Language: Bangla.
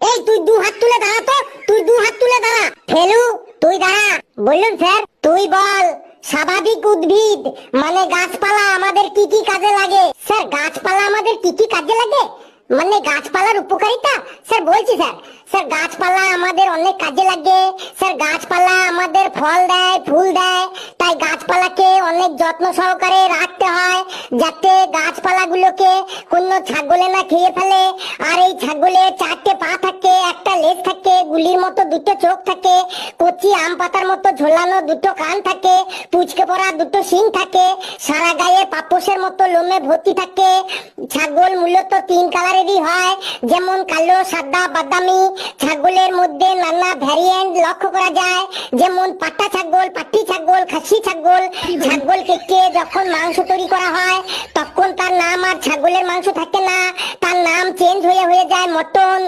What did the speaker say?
এই, তুই দু হাত তুলে দাঁড়া তো, তুই দু হাত তুলে দাঁড়া। ফেলু, তুই দাঁড়া। বললাম, স্যার, তুই বল, স্বাভাবিক উদ্ভিদ মানে গাছপালা আমাদের কি কি কাজে লাগে? স্যার, গাছপালা আমাদের কি কি কাজে লাগে? মানে গাছপালার উপকারিতা? স্যার, বলছি, স্যার। স্যার, গাছপালা আমাদের অনেক কাজে লাগে। স্যার, গাছপালা আমাদের ফল দেয়, ফুল দেয়। তাই গাছপালাকে অনেক যত্ন সহকারে রাখতে হয়, যাতে গাছপালাগুলোকে কোনো ছাগলে না খেয়ে ফেলে। আর এই ছাগলের চারটে পা মতো দুটো চোখ থাকে, কচি আম পাতার মতো ঝোলানো দুটো কান থাকে, পুচকে পড়া দুটো শিং থাকে, সারা গায়ে পাপোশের মতো লোমে ভর্তি থাকে। ছাগল মূলত তিন কালারেরই হয়, যেমন কালো, সাদা, বাদামি। ছাগলের মধ্যে নানা ভ্যারিয়েন্ট লক্ষ্য করা যায়, যেমন পাটা ছাগল, পাটি ছাগল, খাসি ছাগল। ছাগল কেটে যখন মাংস তৈরি করা হয়, তখন তার নাম আর ছাগলের মাংস থাকে না, তার নাম চেঞ্জ হয়ে হয়ে যায় মটন।